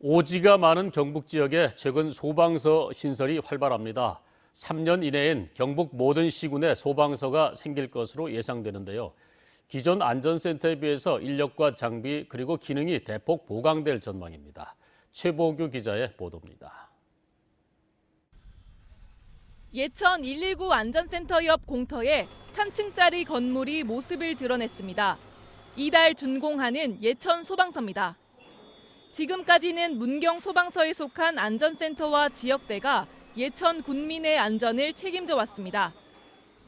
오지가 많은 경북 지역에 최근 소방서 신설이 활발합니다. 3년 이내엔 경북 모든 시군에 소방서가 생길 것으로 예상되는데요. 기존 안전센터에 비해서 인력과 장비 그리고 기능이 대폭 보강될 전망입니다. 최보규 기자의 보도입니다. 예천 119 안전센터 옆 공터에 3층짜리 건물이 모습을 드러냈습니다. 이달 준공하는 예천 소방서입니다. 지금까지는 문경 소방서에 속한 안전센터와 지역대가 예천 군민의 안전을 책임져 왔습니다.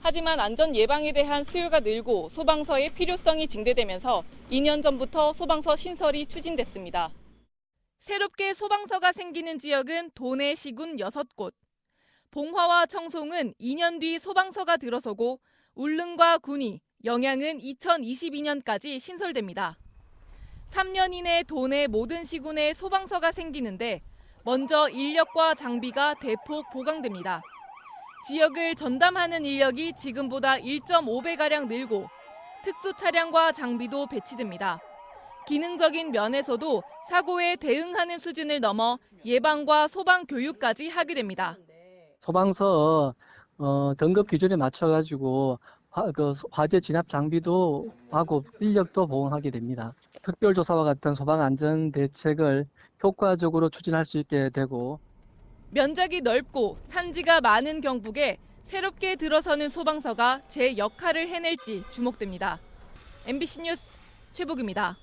하지만 안전 예방에 대한 수요가 늘고 소방서의 필요성이 증대되면서 2년 전부터 소방서 신설이 추진됐습니다. 새롭게 소방서가 생기는 지역은 도내 시군 6곳. 봉화와 청송은 2년 뒤 소방서가 들어서고 울릉과 군위, 영양은 2022년까지 신설됩니다. 3년 이내 도내 모든 시군에 소방서가 생기는데 먼저 인력과 장비가 대폭 보강됩니다. 지역을 전담하는 인력이 지금보다 1.5배가량 늘고 특수 차량과 장비도 배치됩니다. 기능적인 면에서도 사고에 대응하는 수준을 넘어 예방과 소방 교육까지 하게 됩니다. 소방서 어, 등급 기준에 맞춰가지고 화, 그 소- 화재 진압 장비도 하고 인력도 보강하게 됩니다. 특별조사와 같은 소방 안전 대책을 효과적으로 추진할 수 있게 되고 면적이 넓고 산지가 많은 경북에 새롭게 들어서는 소방서가 제 역할을 해낼지 주목됩니다. MBC 뉴스 최복입니다.